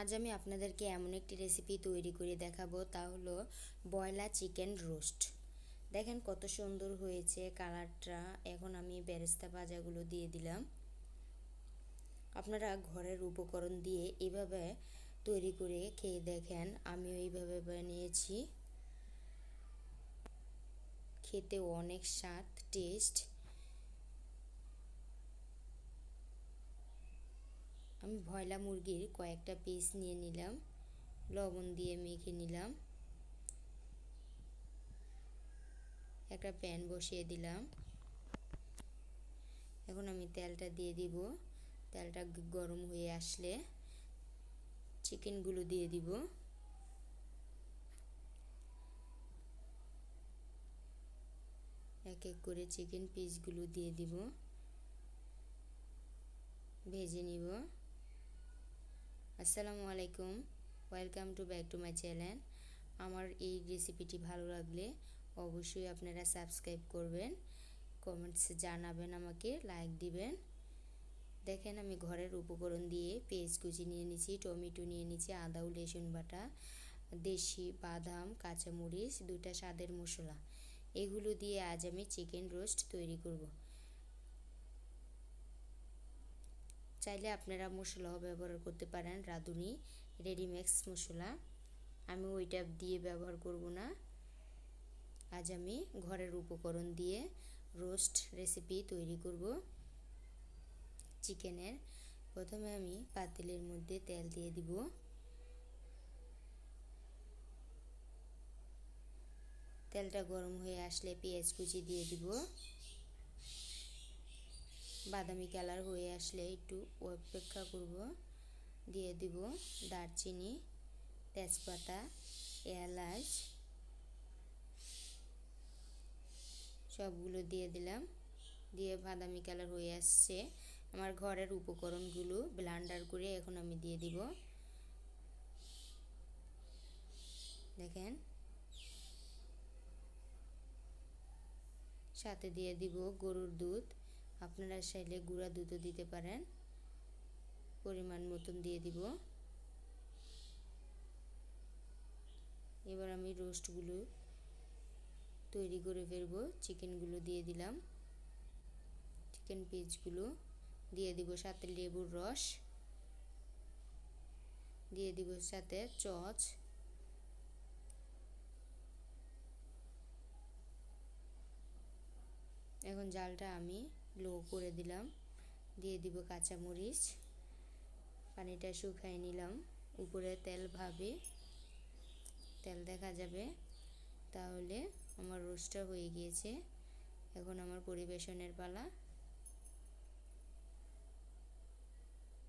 আজ আমি আপনাদেরকে এমন একটি রেসিপি তৈরি করে দেখাবো, তা হলো বয়লা চিকেন রোস্ট। দেখেন কত সুন্দর হয়েছে কালারটা। এখন আমি বেরেস্তা ভাজাগুলো দিয়ে দিলাম। আপনারা ঘরের উপকরণ দিয়ে এভাবে তৈরি করে খেয়ে দেখেন, আমিও এইভাবে বানিয়েছি। খেতে অনেক স্বাদ, টেস্ট। আমি ভয়লা মুরগির কয়েকটা পিস নিয়ে নিলাম, লবণ দিয়ে মেখে নিলাম, একটা প্যান বসিয়ে দিলাম। এখন আমি তেলটা দিয়ে দিব, তেলটা গরম হয়ে আসলে চিকেনগুলো দিয়ে দিব। এক এক করে চিকেন পিসগুলো দিয়ে দিব, ভেজে নিব। আসসালামু আলাইকুম। Welcome to back to my channel আমার এই রেসিপিটি ভালো লাগলে অবশ্যই আপনারা সাবস্ক্রাইব করবেন কমেন্টসে জানাবেন আমাকে লাইক দিবেন। দেখেন আমি ঘরের উপকরণ দিয়ে পেঁয়াজ কুচি নিয়ে নিচ্ছি টমেটো নিয়ে নিচ্ছি আদা ও রসুন বাটা, দেশি বাদাম, কাঁচামরিচ দুটা স্বাদের মশলা। এগুলো দিয়ে আজ আমি চিকেন রোস্ট তৈরি করব। চাইলে আপনারা মশলাও ব্যবহার করতে পারেন, রাঁধুনি রেডিমেক্স মশলা। আমি ওইটা দিয়ে ব্যবহার করব না। আজ আমি ঘরের উপকরণ দিয়ে রোস্ট রেসিপি তৈরি করব। চিকেনের প্রথমে আমি পাতিলের মধ্যে তেল দিয়ে দিব। তেলটা গরম হয়ে আসলে পেঁয়াজ কুচি দিয়ে দিব। বাদামি কালার হয়ে আসলে একটু অপেক্ষা করব। দিয়ে দিব দারচিনি, তেজপাতা, এলাচ, সবগুলো দিয়ে দিলাম। দিয়ে বাদামি কালার হয়ে আসছে। আমার ঘরের উপকরণগুলো ব্লান্ডার করে এখন আমি দিয়ে দিব। দেখেন। সাথে দিয়ে দিব গরুর দুধ। আপনারা চাইলে গুঁড়া দুধও দিতে পারেন। পরিমাণ মতন দিয়ে দিব। এবার আমি রোস্টগুলো তৈরি করে ফেলব। চিকেনগুলো দিয়ে দিলাম। চিকেন পিসগুলো দিয়ে দিব সাথে লেবুর রস। দিয়ে দিব সাথে চচ। এখন জালটা আমি লো করে দিলাম। দিয়ে দিব কাঁচামরিচ। পানিটা শুকাই নিলাম। উপরে তেল ভাবে। তেল দেখা যাবে। তাহলে আমার রোস্টটা হয়ে গিয়েছে। এখন আমার পরিবেশনের পালা।